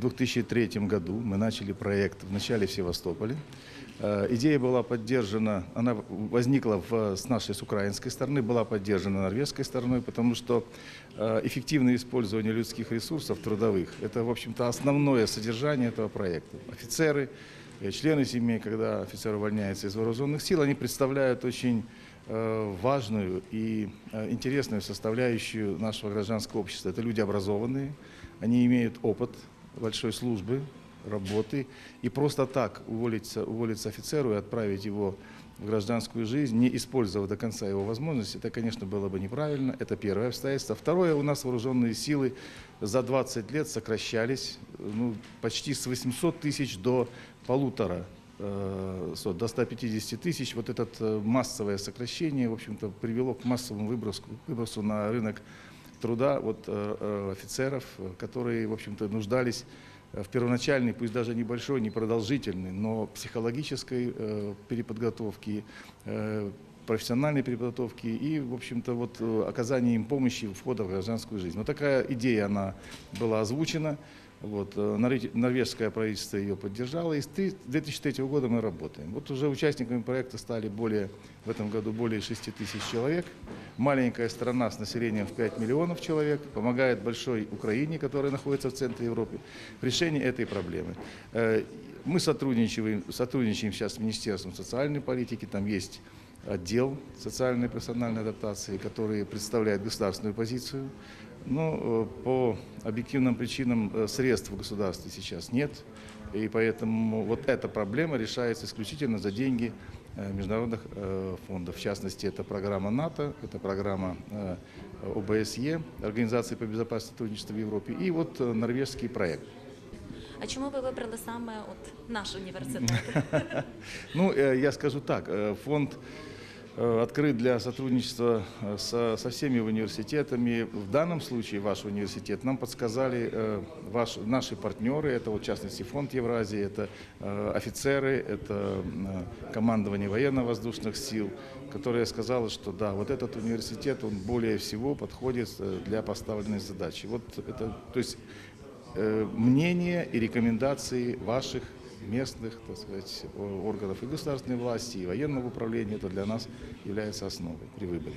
в 2003 году мы начали проект в начале в Севастополе. Э, Идея была поддержана, она возникла в, с нашей, с украинской стороны, была поддержана норвежской стороной, потому что э, эффективное использование людских ресурсов трудовых – это, в общем-то, основное содержание этого проекта. Офицеры, э, члены семей, когда офицер увольняется из вооруженных сил, они представляют очень важную и интересную составляющую нашего гражданского общества. Это люди образованные, они имеют опыт большой службы, работы. И просто так уволиться, уволиться офицеру и отправить его в гражданскую жизнь, не использовав до конца его возможности, это, конечно, было бы неправильно. Это первое обстоятельство. Второе, у нас вооруженные силы за 20 лет сокращались ну, почти с 800 тысяч до полутора э, до 150 тысяч. Вот это э, массовое сокращение, в общем-то, привело к массовому выбросу, выбросу на рынок труда вот, э, э, офицеров, которые, в общем-то, нуждались э, в первоначальной, пусть даже небольшой, непродолжительной, но психологической э, переподготовке, э, профессиональной переподготовки и, в общем-то, вот оказании им помощи входа в гражданскую жизнь. Вот такая идея, она была озвучена. Вот, э, норвежское правительство ее поддержало, и с ты- 2003 года мы работаем. Вот уже участниками проекта стали более, в этом году более 6 тысяч человек. Маленькая страна с населением в 5 миллионов человек помогает большой Украине, которая находится в центре Европы, в решении этой проблемы. Э, Мы сотрудничаем, сотрудничаем сейчас с Министерством социальной политики, там есть отдел социальной и персональной адаптации, который представляет государственную позицию. Но э, по объективным причинам э, средств в государстве сейчас нет, и поэтому вот эта проблема решается исключительно за деньги э, международных фондов. В частности, это программа НАТО, это программа ОБСЕ, Организации по безопасности и в Европе, и вот норвежский проект. А чому ви вибрали саме от наш університет? Ну, э, я скажу так, э, фонд э, открыт для сотрудничества со, со всеми университетами. В данном случае ваш университет нам подсказали э, ваш, наши партнеры, это вот, в частности фонд Евразии, это офицеры, это командование военно-воздушных сил, которое сказало, что да, вот этот университет, он более всего подходит для поставленной задачи. Вот это, то есть э, мнение и рекомендации ваших местных, так сказать, органов и государственной власти, и военного управления, это для нас является основой при выборе.